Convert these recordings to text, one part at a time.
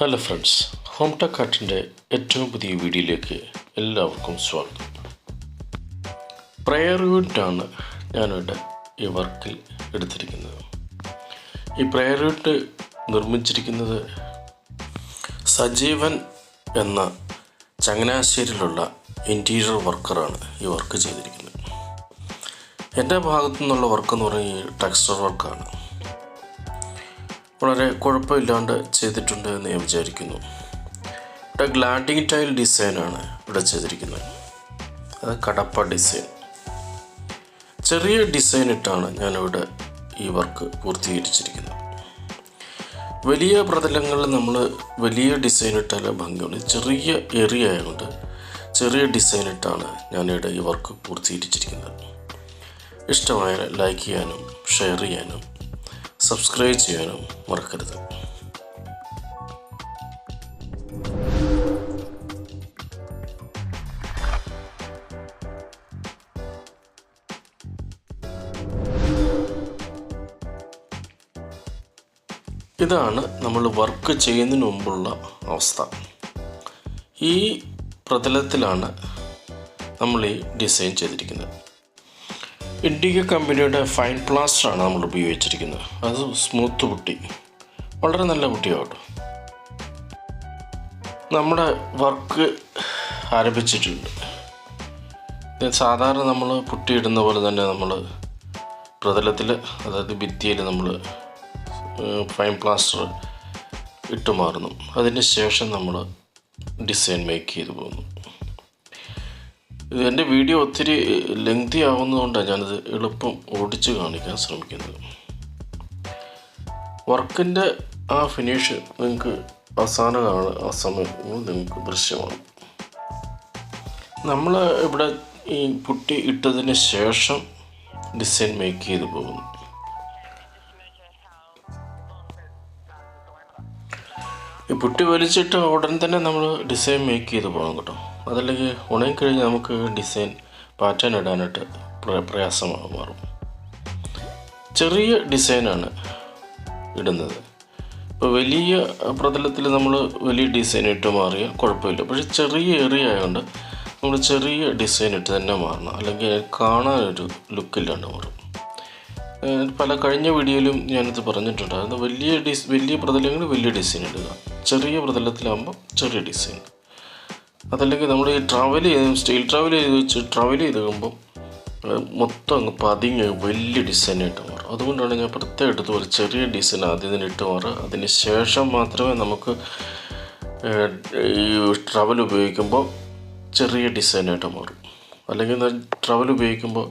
Hello friends home tech ആർട്ടിന്റെ ഏറ്റവും പുതിയ വീഡിയോയിലേക്ക് എല്ലാവർക്കും സ്വാഗതം. പ്രയർ യൂണിറ്റാണ് ഞാനിവിടെ ഈ വർക്കിൽ എടുത്തിരിക്കുന്നത്. ഈ പ്രയർ യൂണിറ്റ് നിർമ്മിച്ചിരിക്കുന്നത് സജീവൻ എന്ന ചങ്ങനാശ്ശേരിയിലുള്ള ഇന്റീരിയർ വർക്കറാണ് ഈ വർക്ക് ചെയ്തിരിക്കുന്നത്. എന്റെ ഭാഗത്തു നിന്നുള്ള വർക്ക് എന്ന് പറഞ്ഞാൽ ടെക്സ്റ്റർ വർക്കാണ് വളരെ കുഴപ്പമില്ലാണ്ട് ചെയ്തിട്ടുണ്ട് എന്ന് ഞാൻ വിചാരിക്കുന്നു. ഇവിടെ ഗ്ലാഡിങ് ടൈൽ ഡിസൈനാണ് ഇവിടെ ചെയ്തിരിക്കുന്നത്. അത് കടപ്പ ഡിസൈൻ ചെറിയ ഡിസൈൻ ഇട്ടാണ് ഞാനിവിടെ ഈ വർക്ക് പൂർത്തീകരിച്ചിരിക്കുന്നത്. വലിയ പ്രതലങ്ങളിൽ നമ്മൾ വലിയ ഡിസൈൻ ഇട്ടാലേ ഭംഗിയുള്ളൂ ചെറിയ ഏരിയ ആയതുകൊണ്ട് ചെറിയ ഡിസൈൻ ഇട്ടാണ് ഞാനിവിടെ ഈ വർക്ക് പൂർത്തീകരിച്ചിരിക്കുന്നത്. ഇഷ്ടമായ ലൈക്ക് ചെയ്യാനും ഷെയർ ചെയ്യാനും സബ്സ്ക്രൈബ് ചെയ്യാനും മറക്കരുത്. ഇതാണ് നമ്മൾ വർക്ക് ചെയ്യുന്നതിന് മുമ്പുള്ള അവസ്ഥ. ഈ പ്രതലത്തിലാണ് നമ്മൾ ഈ ഡിസൈൻ ചെയ്തിരിക്കുന്നത്. ഇൻഡിക കമ്പനിയുടെ ഫൈൻ പ്ലാസ്റ്റർ ആണ് നമ്മൾ ഉപയോഗിച്ചിരിക്കുന്നത്. അത് സ്മൂത്ത് പുട്ടി വളരെ നല്ല പുട്ടിയാട്ടോ നമ്മുടെ വർക്ക് ആരംഭിച്ചിട്ടുണ്ട്. സാധാരണ നമ്മൾ പുട്ടിയിടുന്ന പോലെ തന്നെ നമ്മൾ പ്രതലത്തിൽ അതായത് ഭിത്തിയിൽ നമ്മൾ ഫൈൻ പ്ലാസ്റ്റർ ഇട്ടു മാറുന്നു. അതിന് ശേഷം നമ്മൾ ഡിസൈൻ മേക്ക് ചെയ്തു പോകുന്നു. ഇത് എന്റെ വീഡിയോ ഒത്തിരി ലെങ്തി ആവുന്നതുകൊണ്ടാണ് ഞാനിത് എളുപ്പം ഓടിച്ച് കാണിക്കാൻ ശ്രമിക്കുന്നത്. വർക്കിന്റെ ആ ഫിനിഷ് നിങ്ങൾക്ക് അവസാനമാണ് ആ സമയം നിങ്ങൾക്ക് ദൃശ്യമാണ്. നമ്മൾ ഇവിടെ ഈ പുട്ടി ഇട്ടതിന് ശേഷം ഡിസൈൻ മേക്ക് ചെയ്ത് പോകുന്നു. ഈ പുട്ടി വലിച്ചിട്ട് ഉടൻ തന്നെ നമ്മൾ ഡിസൈൻ മേക്ക് ചെയ്ത് പോകണം കേട്ടോ. അതല്ലെങ്കിൽ ഉണങ്ങിക്കഴിഞ്ഞ് നമുക്ക് ഡിസൈൻ പാറ്റേൺ ഇടാനായിട്ട് പ്രയാസമാകും മാറും. ചെറിയ ഡിസൈനാണ് ഇടുന്നത്. ഇപ്പോൾ വലിയ പ്രതലത്തിൽ നമ്മൾ വലിയ ഡിസൈൻ ഇട്ട് മാറിയാൽ കുഴപ്പമില്ല. പക്ഷേ ചെറിയ ഏരിയ ആയതുകൊണ്ട് നമ്മൾ ചെറിയ ഡിസൈൻ ഇട്ട് തന്നെ മാറണം. അല്ലെങ്കിൽ കാണാനൊരു ലുക്കില്ലാണ്ട് മാറും. പല കഴിഞ്ഞ വീഡിയോയിലും ഞാനിത് പറഞ്ഞിട്ടുണ്ടായിരുന്നു വലിയ ഡിസ് വലിയ പ്രതലങ്ങൾ വലിയ ഡിസൈൻ ഇടുക. ചെറിയ പ്രതലത്തിലാകുമ്പോൾ ചെറിയ ഡിസൈൻ അതല്ലെങ്കിൽ നമ്മൾ ഈ ട്രാവൽ ചെയ്ത് സ്റ്റീൽ ട്രാവൽ ചെയ്ത് വെച്ച് ട്രാവൽ ചെയ്ത് കഴിയുമ്പോൾ മൊത്തം അങ്ങ് പതിങ്ങ് വലിയ ഡിസൈനായിട്ട് മാറും. അതുകൊണ്ടാണ് ഞാൻ പ്രത്യേകം എടുത്ത് ഒരു ചെറിയ ഡിസൈൻ ആദ്യം തന്നെ ഇട്ട് മാറുക. അതിന് ശേഷം മാത്രമേ നമുക്ക് ഈ ട്രാവൽ ഉപയോഗിക്കുമ്പോൾ ചെറിയ ഡിസൈനായിട്ട് മാറും. അല്ലെങ്കിൽ ട്രാവൽ ഉപയോഗിക്കുമ്പോൾ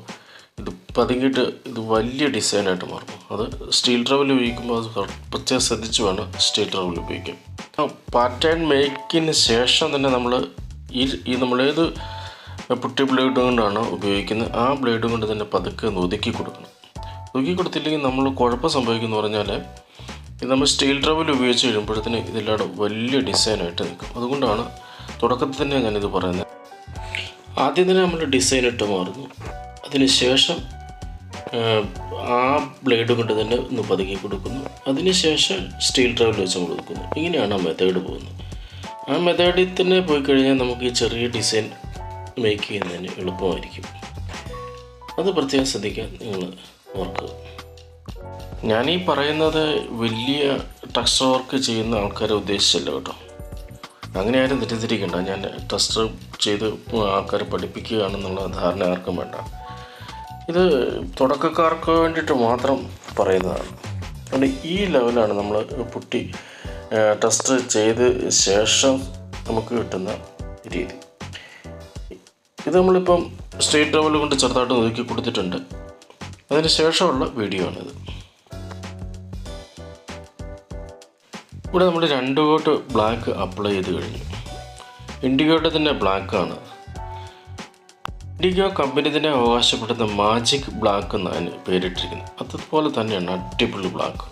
ഇത് പതുങ്ങിയിട്ട് ഇത് വലിയ ഡിസൈനായിട്ട് മാറും. അത് സ്റ്റീൽ ട്രാവൽ ഉപയോഗിക്കുമ്പോൾ അത് പ്രത്യേകം ശ്രദ്ധിച്ച് വേണം സ്റ്റീൽ ട്രാവൽ ഉപയോഗിക്കാൻ. പാറ്റേൺ മേക്കിന് ശേഷം തന്നെ നമ്മൾ ഈ ഈ നമ്മളേത് പുട്ടി ബ്ലേഡ് കൊണ്ടാണ് ഉപയോഗിക്കുന്നത് ആ ബ്ലേഡ് കൊണ്ട് തന്നെ പതുക്കെ ഒന്ന് ഒതുക്കി കൊടുക്കണം. ഒതുക്കി കൊടുത്തില്ലെങ്കിൽ നമ്മൾ കുഴപ്പം സംഭവിക്കുന്നു പറഞ്ഞാൽ ഇത് നമ്മൾ സ്റ്റീൽ ട്രവൽ ഉപയോഗിച്ച് കഴിയുമ്പോഴത്തേന് ഇതില്ലാതെ വലിയ ഡിസൈനായിട്ട് നിൽക്കും. അതുകൊണ്ടാണ് തുടക്കത്തിൽ തന്നെ ഞാനിത് പറയുന്നത് ആദ്യം തന്നെ നമ്മൾ ഡിസൈൻ ഇട്ട് മാറുന്നു അതിനുശേഷം ആ ബ്ലേഡ് കൊണ്ട് തന്നെ ഒന്ന് പതുക്കി കൊടുക്കുന്നു. അതിനുശേഷം സ്റ്റീൽ ട്രവൽ വെച്ച് കൊടുക്കുന്നു ഇങ്ങനെയാണ് ആ മെത്തേഡ് പോകുന്നത്. ആ മെത്തേഡിൽ തന്നെ പോയി കഴിഞ്ഞാൽ നമുക്ക് ഈ ചെറിയ ഡിസൈൻ മേക്ക് ചെയ്യുന്നതിന് എളുപ്പമായിരിക്കും. അത് പ്രത്യേകം ശ്രദ്ധിക്കാൻ നിങ്ങൾ ഓർക്കുക. ഞാനീ പറയുന്നത് വലിയ ടെക്സ്റ്റർ വർക്ക് ചെയ്യുന്ന ആൾക്കാരെ ഉദ്ദേശിച്ചല്ല കേട്ടോ. അങ്ങനെ ആരും തെറ്റിദ്ധരിക്കണ്ട. ഞാൻ ടെസ്റ്റർ ചെയ്ത് ആൾക്കാരെ പഠിപ്പിക്കുകയാണെന്നുള്ള ധാരണ ആർക്കും വേണ്ട. ഇത് തുടക്കക്കാർക്ക് വേണ്ടിയിട്ട് മാത്രം പറയുന്നതാണ്. അതുകൊണ്ട് ഈ ലെവലാണ് നമ്മൾ പുട്ടി ടെസ്റ്റ് ചെയ്ത് ശേഷം നമുക്ക് കിട്ടുന്ന രീതി. ഇത് നമ്മളിപ്പം സ്റ്റേറ്റ് ലെവൽ കൊണ്ട് ചെറുതായിട്ട് ഒതുക്കി കൊടുത്തിട്ടുണ്ട്. അതിന് ശേഷമുള്ള വീഡിയോ ആണിത്. ഇവിടെ നമ്മൾ രണ്ട് കോട്ട് ബ്ലാക്ക് അപ്ലൈ ചെയ്ത് കഴിഞ്ഞു. ഇൻഡിഗോയുടെ തന്നെ ബ്ലാക്കാണ് ഇൻഡിഗോ കമ്പനി തന്നെ അവകാശപ്പെടുന്ന മാജിക് ബ്ലാക്ക് എന്നാണ് പേരിട്ടിരിക്കുന്നത്. അതുപോലെ തന്നെയാണ് അടിപൊളി ബ്ലാക്ക്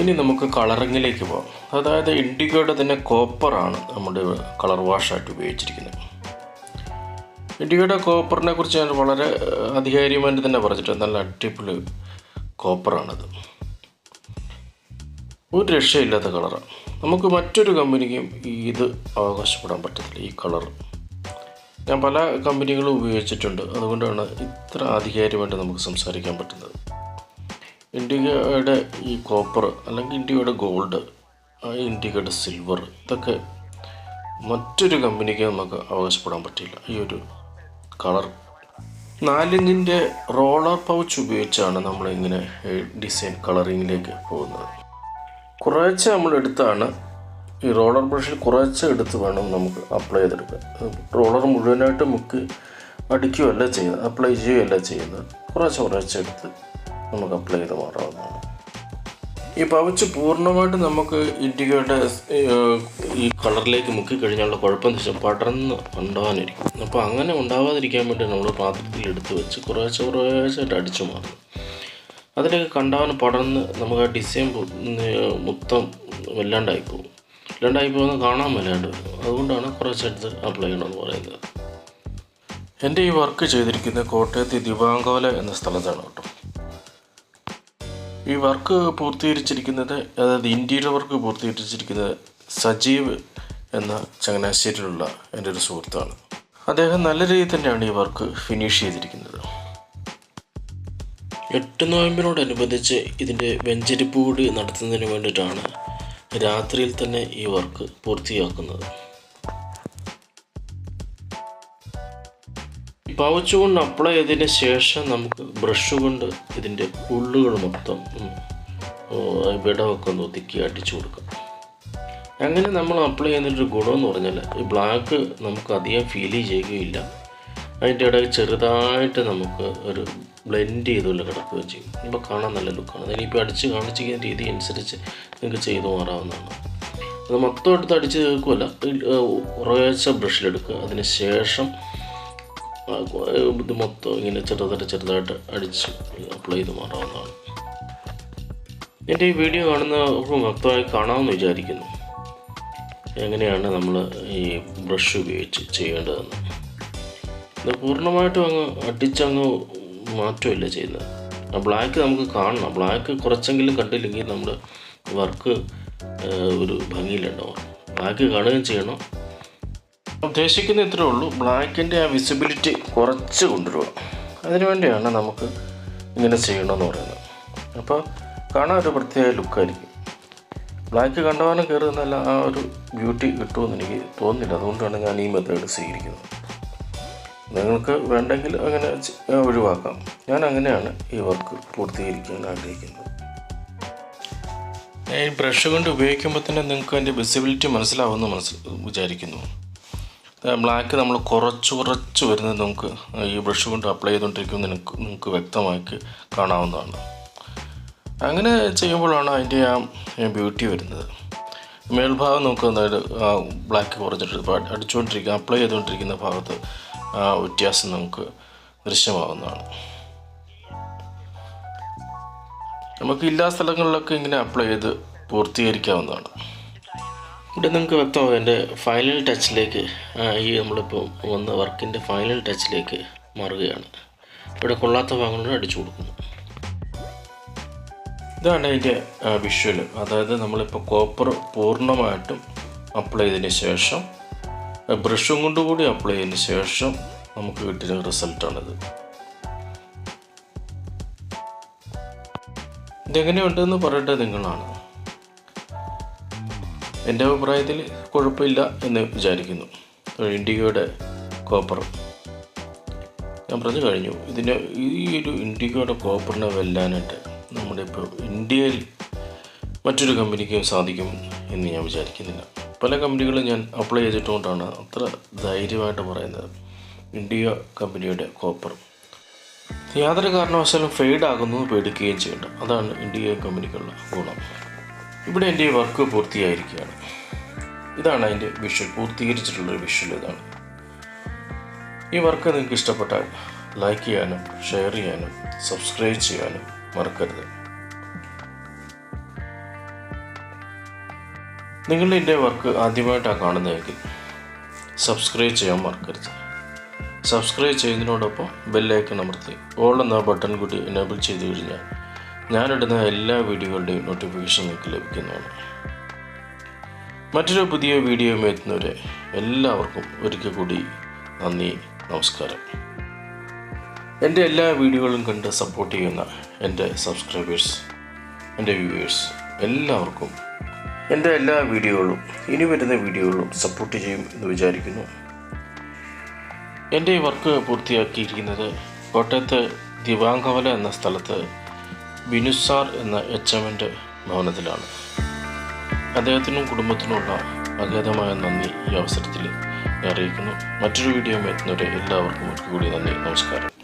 ഇനി നമുക്ക് കളറിങ്ങിലേക്ക് പോകാം അതായത് ഇൻഡിഗോയുടെ തന്നെ കോപ്പറാണ് നമ്മുടെ കളർ വാഷായിട്ട് ഉപയോഗിച്ചിരിക്കുന്നത്. ഇൻഡിഗോയുടെ കോപ്പറിനെ കുറിച്ച് ഞാൻ വളരെ അധികാരികമായിട്ട് തന്നെ പറഞ്ഞിട്ടുണ്ട്. നല്ല അടിപൊളി കോപ്പറാണത് ഒരു രക്ഷയില്ലാത്ത കളറാണ് നമുക്ക് മറ്റൊരു കമ്പനിക്കും ഇത് അവകാശപ്പെടാൻ പറ്റത്തില്ല ഈ കളർ ഞാൻ പല കമ്പനികളും ഉപയോഗിച്ചിട്ടുണ്ട്. അതുകൊണ്ടാണ് ഇത്ര ആധികാരികമായിട്ട് നമുക്ക് സംസാരിക്കാൻ പറ്റുന്നത്. ഇൻഡിഗയുടെ ഈ കോപ്പർ അല്ലെങ്കിൽ ഇൻഡിഗയുടെ ഗോൾഡ് ഇൻഡിഗയുടെ സിൽവർ ഇതൊക്കെ മറ്റൊരു കമ്പനിക്ക് നമുക്ക് അവകാശപ്പെടാൻ പറ്റില്ല ഈ ഒരു കളർ നാലിഞ്ചിന്റെ റോളർ പൗച്ച് ഉപയോഗിച്ചാണ് നമ്മളിങ്ങനെ ഡിസൈൻ കളറിങ്ങിലേക്ക് പോകുന്നത്. കുറേശ്ശെ നമ്മൾ എടുത്താണ് ഈ റോളർ ബ്രഷിൽ കുറേശ്ശെ എടുത്ത് വേണം നമുക്ക് അപ്ലൈ ചെയ്തെടുക്കാൻ. റോളർ മുഴുവനായിട്ട് മുക്കി അടിക്കുകയല്ല ചെയ്യുന്നത് അപ്ലൈ ചെയ്യുകയല്ല ചെയ്യുന്നത്. കുറേശ്ശെ കുറേശ്ശെ എടുത്ത് നമുക്ക് അപ്ലൈ ചെയ്ത് മാറാവുന്നതാണ് ഈ പവച്ച് പൂർണമായിട്ട് നമുക്ക് ഇൻഡിക്കേറ്റർ ഈ കളറിലേക്ക് മുക്കി കഴിഞ്ഞാലുള്ള കുഴപ്പം വെച്ചാൽ പടർന്ന് ഉണ്ടാവാനിരിക്കും അപ്പോൾ അങ്ങനെ ഉണ്ടാവാതിരിക്കാൻ വേണ്ടി നമ്മൾ പാത്രത്തിൽ എടുത്ത് വെച്ച് കുറേശ്ശെ കുറേശ്ശായിട്ട് അടിച്ചു മാറും അതിലേക്ക് കണ്ടാവന് പടർന്ന് നമുക്ക് ആ ഡിസൈൻ മൊത്തം വല്ലാണ്ടായി പോകും. വല്ലാണ്ടായി പോകുന്ന കാണാൻ മേലാണ്ട് അതുകൊണ്ടാണ് കുറേശ്ശെടുത്ത് അപ്ലൈ ചെയ്യണമെന്ന് പറയുന്നത്. എന്റെ ഈ വർക്ക് ചെയ്തിരിക്കുന്നത് കോട്ടയത്ത് ദിവാങ്കോല എന്ന സ്ഥലത്താണ് കേട്ടോ. ഈ വർക്ക് പൂർത്തീകരിച്ചിരിക്കുന്നത് അതായത് ഇന്റീരിയർ വർക്ക് പൂർത്തീകരിച്ചിരിക്കുന്നത് സജീവ് എന്ന ചങ്ങനാശ്ശേരിയിലുള്ള എന്റെ ഒരു സുഹൃത്താണ്. അദ്ദേഹം നല്ല രീതിയിൽ തന്നെയാണ് ഈ വർക്ക് ഫിനിഷ് ചെയ്തിരിക്കുന്നത്. എട്ട് നോയമ്പിനോടനുബന്ധിച്ച് ഇതിന്റെ വെഞ്ചരിപ്പ് കൂടി നടത്തുന്നതിന് വേണ്ടിയിട്ടാണ് രാത്രിയിൽ തന്നെ ഈ വർക്ക് പൂർത്തിയാക്കുന്നത്. പവച്ച് കൊണ്ട് അപ്ലൈ ചെയ്തതിന് ശേഷം നമുക്ക് ബ്രഷ് കൊണ്ട് ഇതിന്റെ ഉള്ളുകൾ മൊത്തം വിടവൊക്കെ ഒന്ന് ഒതുക്കി അടിച്ചു കൊടുക്കാം. അങ്ങനെ നമ്മൾ അപ്ലൈ ചെയ്യുന്നതിന്റെ ഗുണമെന്ന് പറഞ്ഞാൽ ഈ ബ്ലാക്ക് നമുക്ക് അധികം ഫീൽ ചെയ്യുകയില്ല. അതിന്റെ ഇടയിൽ ചെറുതായിട്ട് നമുക്ക് ഒരു ബ്ലെൻഡ് ചെയ്തുകൊണ്ട് കിടക്കുകയും ചെയ്യും. ഇപ്പോൾ കാണാൻ നല്ല ലുക്കാണ് അതിനിപ്പോൾ അടിച്ച് കാണിച്ചിരിക്കുന്ന രീതി അനുസരിച്ച് നിങ്ങൾക്ക് ചെയ്തു മാറാവുന്നതാണ്. അത് മൊത്തം എടുത്ത് അടിച്ച് തീർക്കുമല്ല ഉറവാഴ്ച ബ്രഷിലെടുക്കുക അതിന് ശേഷം ഇത് മൊത്തം ഇങ്ങനെ ചെറുതായിട്ട് ചെറുതായിട്ട് അടിച്ച് അപ്ലൈ ചെയ്ത് മാറാവുന്നതാണ്. എന്റെ ഈ വീഡിയോ കാണുന്ന വ്യക്തമായി കാണാമെന്ന് വിചാരിക്കുന്നു. എങ്ങനെയാണ് നമ്മൾ ഈ ബ്രഷ് ഉപയോഗിച്ച് ചെയ്യേണ്ടതെന്ന്? ഇത് പൂർണമായിട്ടും അങ്ങ് അടിച്ചങ്ങ് മാറ്റമില്ല ചെയ്യുന്നത്. ആ ബ്ലാക്ക് നമുക്ക് കാണണം. ബ്ലാക്ക് കുറച്ചെങ്കിലും കണ്ടില്ലെങ്കിൽ നമ്മൾ വർക്ക് ഒരു ഭംഗിയിലുണ്ടാവും. ബ്ലാക്ക് കാണുകയും ചെയ്യണം. ഉദ്ദേശിക്കുന്ന ഇത്രേ ഉള്ളൂ. ബ്ലാക്കിന്റെ ആ വിസിബിലിറ്റി കുറച്ച് കൊണ്ടുവരിക. അതിനു വേണ്ടിയാണ് നമുക്ക് ഇങ്ങനെ ചെയ്യണമെന്ന് പറയുന്നത്. അപ്പോൾ കാണാൻ ഒരു പ്രത്യേക ലുക്കായിരിക്കും ബ്ലാക്ക് കണ്ടവാനം കയറുന്നല്ല ആ ഒരു ബ്യൂട്ടി കിട്ടുമെന്ന് എനിക്ക് തോന്നുന്നില്ല. അതുകൊണ്ടാണ് ഞാൻ ഈ മെത്തേഡ് സ്വീകരിക്കുന്നത്. നിങ്ങൾക്ക് വേണ്ടെങ്കിൽ അങ്ങനെ ഒഴിവാക്കാം. ഞാൻ അങ്ങനെയാണ് ഈ വർക്ക് പൂർത്തീകരിക്കാൻ ആഗ്രഹിക്കുന്നത്. ഈ ബ്രഷ് കൊണ്ട് ഉപയോഗിക്കുമ്പോൾ തന്നെ നിങ്ങൾക്ക് അതിന്റെ വിസിബിലിറ്റി മനസ്സിലാവുമെന്ന് മനസ്സിൽ വിചാരിക്കുന്നു. ബ്ലാക്ക് നമ്മൾ കുറച്ച് കുറച്ച് വരുന്നത് നമുക്ക് ഈ ബ്രഷ് കൊണ്ട് അപ്ലൈ ചെയ്തുകൊണ്ടിരിക്കുമ്പോൾ നിങ്ങൾക്ക് നിങ്ങൾക്ക് വ്യക്തമാക്കി കാണാവുന്നതാണ്. അങ്ങനെ ചെയ്യുമ്പോഴാണ് അതിന്റെ ആ ബ്യൂട്ടി വരുന്നത്. മേൽഭാഗം നമുക്ക് എന്തായാലും ബ്ലാക്ക് ഇപ്പോൾ അടിച്ചുകൊണ്ടിരിക്കുക അപ്ലൈ ചെയ്തുകൊണ്ടിരിക്കുന്ന ഭാഗത്ത് ആ വ്യത്യാസം നമുക്ക് ദൃശ്യമാവുന്നതാണ്. നമുക്ക് എല്ലാ സ്ഥലങ്ങളിലൊക്കെ ഇങ്ങനെ അപ്ലൈ ചെയ്ത് പൂർത്തീകരിക്കാവുന്നതാണ്. ഇവിടെ നിങ്ങൾക്ക് വ്യക്തമാകും എന്റെ ഫൈനൽ ടച്ചിലേക്ക് ഈ നമ്മളിപ്പോൾ വന്ന വർക്കിന്റെ ഫൈനൽ ടച്ചിലേക്ക് മാറുകയാണ്. ഇവിടെ കൊള്ളാത്ത ഭാഗങ്ങൾ അടിച്ചു കൊടുക്കുന്നു. ഇതാണ് അതിന്റെ വിഷ്വൽ അതായത് നമ്മളിപ്പോൾ കോപ്പർ പൂർണമായിട്ടും അപ്ലൈ ചെയ്തതിന് ശേഷം ബ്രഷും കൊണ്ട് കൂടി അപ്ലൈ ചെയ്തതിന് ശേഷം നമുക്ക് കിട്ടിയ റിസൾട്ടാണിത് ഇതെങ്ങനെയുണ്ടെന്ന് പറയട്ടെ നിങ്ങളാണ്. എന്റെ അഭിപ്രായത്തിൽ കുഴപ്പമില്ല എന്ന് വിചാരിക്കുന്നു. ഇൻഡിഗോയുടെ കോപ്പർ. ഞാൻ പറഞ്ഞു കഴിഞ്ഞു. ഇതിന്റെ ഈ ഒരു ഇൻഡിഗോയുടെ കോപ്പറിനെ വെല്ലാനായിട്ട് നമ്മുടെ ഇപ്പോൾ ഇന്ത്യയിൽ മറ്റൊരു കമ്പനിക്ക് സാധിക്കും എന്ന് ഞാൻ വിചാരിക്കുന്നില്ല. പല കമ്പനികളും ഞാൻ അപ്ലൈ ചെയ്തിട്ടുകൊണ്ടാണ് അത്ര ധൈര്യമായിട്ട് പറയുന്നത് ഇന്ത്യ കമ്പനിയുടെ കോപ്പർ. യാതൊരു കാരണവശാലും ഫെയ്ഡ് ആകുന്നു പേടിക്കുകയും ചെയ്യേണ്ട. അതാണ് ഇന്ത്യ കമ്പനിക്കുള്ള ഗുണം. ഇവിടെ എന്റെ ഈ വർക്ക് പൂർത്തിയായിരിക്കുകയാണ്. ഇതാണ് അതിന്റെ വിഷ്വൽ പൂർത്തീകരിച്ചിട്ടുള്ളൊരു വിഷ്വൽ ഇതാണ്. ഈ വർക്ക് നിങ്ങൾക്ക് ഇഷ്ടപ്പെട്ടാൽ ലൈക്ക് ചെയ്യാനും ഷെയർ ചെയ്യാനും സബ്സ്ക്രൈബ് ചെയ്യാനും മറക്കരുത്. നിങ്ങൾ എന്റെ വർക്ക് ആദ്യമായിട്ടാണ് കാണുന്നതെങ്കിൽ സബ്സ്ക്രൈബ് ചെയ്യാൻ മറക്കരുത്. സബ്സ്ക്രൈബ് ചെയ്യുന്നതിനോടൊപ്പം ബെല്ലൈക്കൺ അമർത്തി ഓൾ എന്ന ബട്ടൺ കൂടി എനേബിൾ ചെയ്ത് കഴിഞ്ഞാൽ ഞാനിടുന്ന എല്ലാ വീഡിയോകളുടെയും നോട്ടിഫിക്കേഷൻ നിങ്ങൾക്ക് ലഭിക്കുന്നതാണ്. മറ്റൊരു പുതിയ വീഡിയോ എത്തുന്നവരെ എല്ലാവർക്കും ഒരിക്കൽ കൂടി നന്ദി നമസ്കാരം. എന്റെ എല്ലാ വീഡിയോകളും കണ്ട് സപ്പോർട്ട് ചെയ്യുന്ന എന്റെ സബ്സ്ക്രൈബേഴ്സ് എന്റെ വ്യൂവേഴ്സ് എല്ലാവർക്കും എന്റെ എല്ലാ വീഡിയോകളും ഇനി വരുന്ന വീഡിയോകളും സപ്പോർട്ട് ചെയ്യും എന്ന് വിചാരിക്കുന്നു. എന്റെ വർക്ക് പൂർത്തിയാക്കിയിരിക്കുന്നത് കോട്ടയത്ത് ദിവാങ്കവല എന്ന സ്ഥലത്ത് ബിനുസാർ എന്ന എച്ച് എമ്മിന്റെ ഭവനത്തിലാണ് അദ്ദേഹത്തിനും കുടുംബത്തിനുമുള്ള അഗാധമായ നന്ദി ഈ അവസരത്തിൽ അറിയിക്കുന്നു. മറ്റൊരു വീഡിയോ എത്തുന്നവരെ എല്ലാവർക്കും ഒരിക്കൽ കൂടി നന്ദി. നമസ്കാരം.